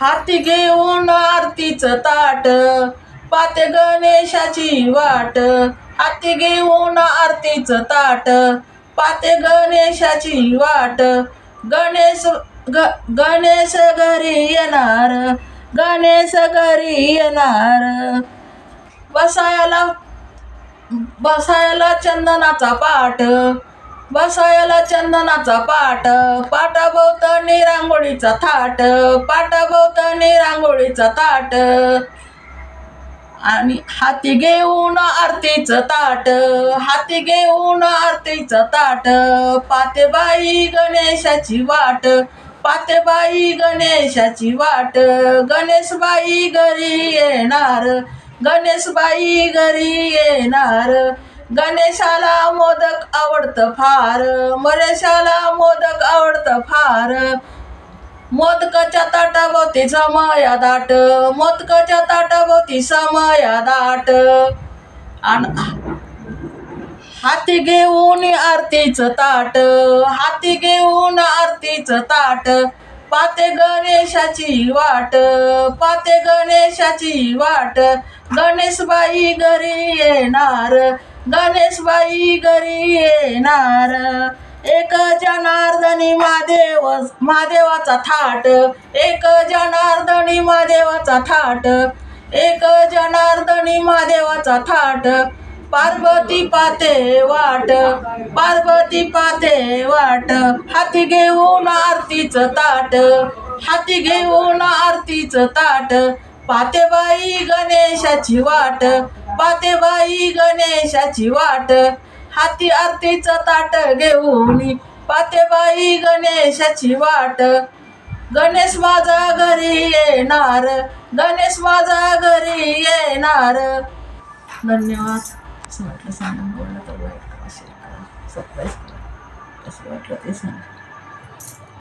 हाती घेऊन आरतीचं ताट पाते गणेशाची वाट. हाती घेऊन आरतीचं ताट पाते गणेशाची वाट. गणेश ग गणेश घरी येणार गणेश घरी येणार. बसायला बसायला चंदनाचा पाठ बसायला चंदनाचा पाट पाटाभोवतणी रांगोळीचा थाट पाटाभोवतणी रांगोळीचा ताट. आणि हाती घेऊन आरतीचं ताट हाती घेऊन आरतीचं ताट. पातेबाई गणेशाची वाट पातेबाई गणेशाची वाट. गणेशबाई घरी येणार गणेशबाई घरी येणार. गणेशाला मोदक आवडतं फार. मरेशाला मोदक आवडतं फार. मोदकाच्या ताटाभोवती समाया दाट. मोदकाच्या ताटाभोवती समाया दाट. आणि हाती घेऊन आरतीचं ताट. हाती घेऊन आरतीचं ताट. पाते गणेशाची वाट. पाते गणेशाची वाट. गणेशबाई घरी येणार. गणेशबाई घरी येणार. एक जनार्दनी महादेव महादेवाचा थाट. एक जनार्दनी महादेवाचा थाट. एक जनार्दनी महादेवाचा थाट. पार्वती पाते वाट. पार्वती पाते वाट. हाती घेऊन आरतीचं ताट. हाती घेऊन आरतीचं ताट. पातेबाई गणेशाची वाट. पाते बाई गणेशाची वाट. हाती आरतीचं ताट घेऊन पाते बाई गणेशाची वाट. गणेश माझा घरी येणार गणेश माझा घरी येणार. धन्यवाद. असं वाटलं सांगून बोललं तर वाईट का असेल? का सरप्राईज करा कसं वाटलं ते सांगा.